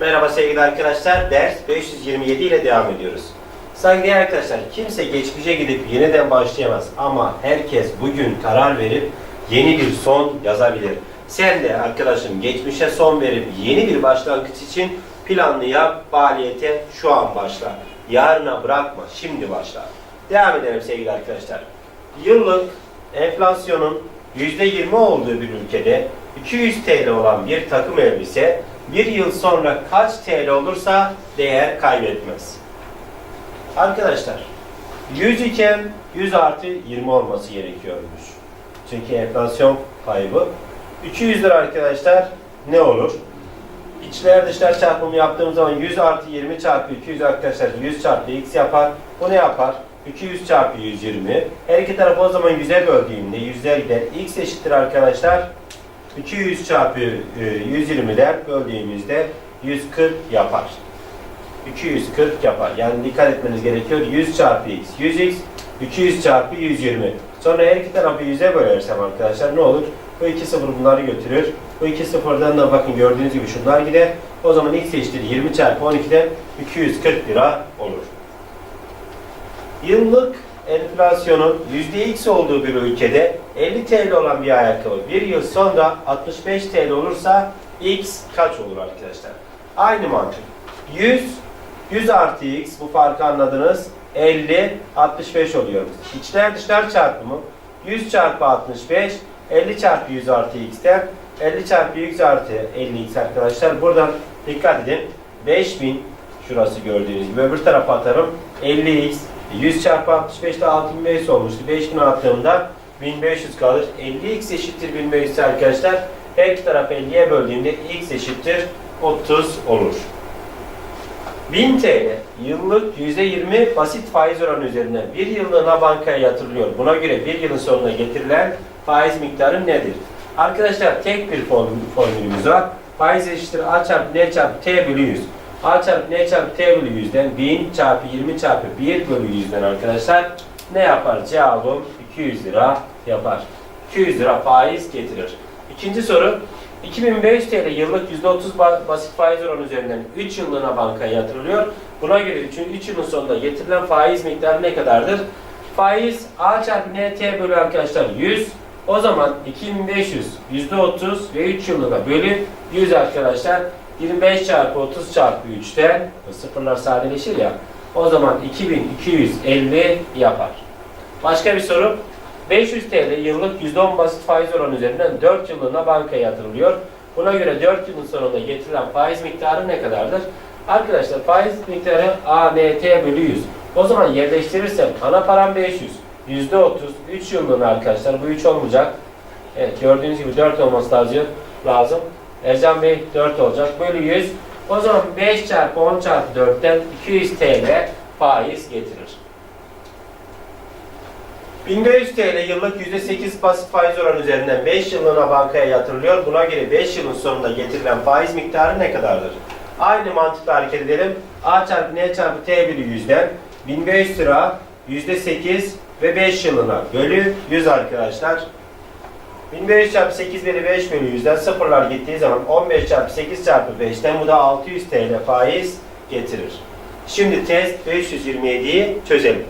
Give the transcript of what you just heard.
Merhaba sevgili arkadaşlar. Ders 527 ile devam ediyoruz. Saygıdeğer arkadaşlar, kimse geçmişe gidip yeniden başlayamaz ama herkes bugün karar verip yeni bir son yazabilir. Sen de arkadaşım geçmişe son verip yeni bir başlangıç için planlı yap, faaliyete şu an başla. Yarına bırakma, şimdi başla. Devam edelim sevgili arkadaşlar. Yıllık enflasyonun %20 olduğu bir ülkede 200 TL olan bir takım elbise bir yıl sonra kaç TL olursa değer kaybetmez. Arkadaşlar 100 iken 100 artı 20 olması gerekiyormuş. Çünkü enflasyon kaybı. 200 lira arkadaşlar ne olur? İçler dışlar çarpımı yaptığımız zaman 100 artı 20 çarpı 200 arkadaşlar 100 çarpı x yapar. Bu ne yapar? 200 çarpı 120. Her iki tarafı o zaman 100'e böldüğümde yüzler gider. x eşittir arkadaşlar. 200 çarpı e, 120'den böldüğümüzde 140 yapar. 240 yapar. Yani dikkat etmeniz gerekiyor. 100 çarpı x. 100x 200 çarpı 120. Sonra her iki tarafı 100'e bölersem arkadaşlar ne olur? Bu iki sıfır bunları götürür. Bu iki sıfırdan da bakın gördüğünüz gibi şunlar gider. O zaman x eşittir 20 çarpı 12'den 240 lira olur. Yıllık enflasyonun %x olduğu bir ülkede 50 TL olan bir ayakkabı bir yıl sonra 65 TL olursa x kaç olur arkadaşlar? Aynı mantık. 100 100 artı x bu farkı anladınız. 50 65 oluyor. İçler dışlar çarpımı 100 çarpı 65 50 çarpı 100 artı x'ten 50 çarpı 100 artı 50x arkadaşlar. Buradan dikkat edin. 5000 şurası gördüğünüz gibi öbür tarafa atarım. 50x 100 çarpı 65 de 6500 olmuştu. 5000 attığımda 1500 kalır. 50x eşittir 1500 arkadaşlar. Her iki tarafı 50'ye böldüğümde x eşittir 30 olur. 1000 TL yıllık %20 basit faiz oranı üzerinden bir yıllığına bankaya yatırılıyor. Buna göre bir yılın sonuna getirilen faiz miktarı nedir? Arkadaşlar tek bir formül- formülümüz var. Faiz eşittir A çarpı N çarpı T bölü 100. A çarpı N çarpı T bölü 100'den 1000 çarpı 20 çarpı 1 bölü 100'den arkadaşlar ne yapar? Cevabım 200 lira yapar. 200 lira faiz getirir. İkinci soru 2500 TL yıllık %30 ba- basit faiz oranı üzerinden 3 yıllığına bankaya yatırılıyor. Buna göre 3. 3 yılın sonunda getirilen faiz miktarı ne kadardır? Faiz A çarpı NT bölü arkadaşlar 100. O zaman 2500 %30 ve 3 yıllığına bölü 100 arkadaşlar. 25 çarpı 30 çarpı 3'ten sıfırlar sadeleşir ya. O zaman 2250 yapar. Başka bir soru. 500 TL yıllık %10 basit faiz oranı üzerinden 4 yıllığına bankaya yatırılıyor. Buna göre 4 yılın sonunda getirilen faiz miktarı ne kadardır? Arkadaşlar faiz miktarı ANT bölü 100. O zaman yerleştirirsem ana param 500. %30 3 yıllığına arkadaşlar bu 3 olmayacak. Evet gördüğünüz gibi 4 olması lazım. lazım. Ercan Bey 4 olacak. Bölü 100. O zaman 5 çarpı 10 çarpı 4'ten 200 TL faiz getirir. 1500 TL yıllık %8 basit faiz oranı üzerinden 5 yıllığına bankaya yatırılıyor. Buna göre 5 yılın sonunda getirilen faiz miktarı ne kadardır? Aynı mantıkla hareket edelim. A çarpı N çarpı T bölü 100'den 1500 lira %8 ve 5 yılına bölü 100 arkadaşlar. 1500 çarpı 8 bölü 5 bölü 100'den sıfırlar gittiği zaman 15 çarpı 8 çarpı 5'ten bu da 600 TL faiz getirir. Şimdi test 527'yi çözelim.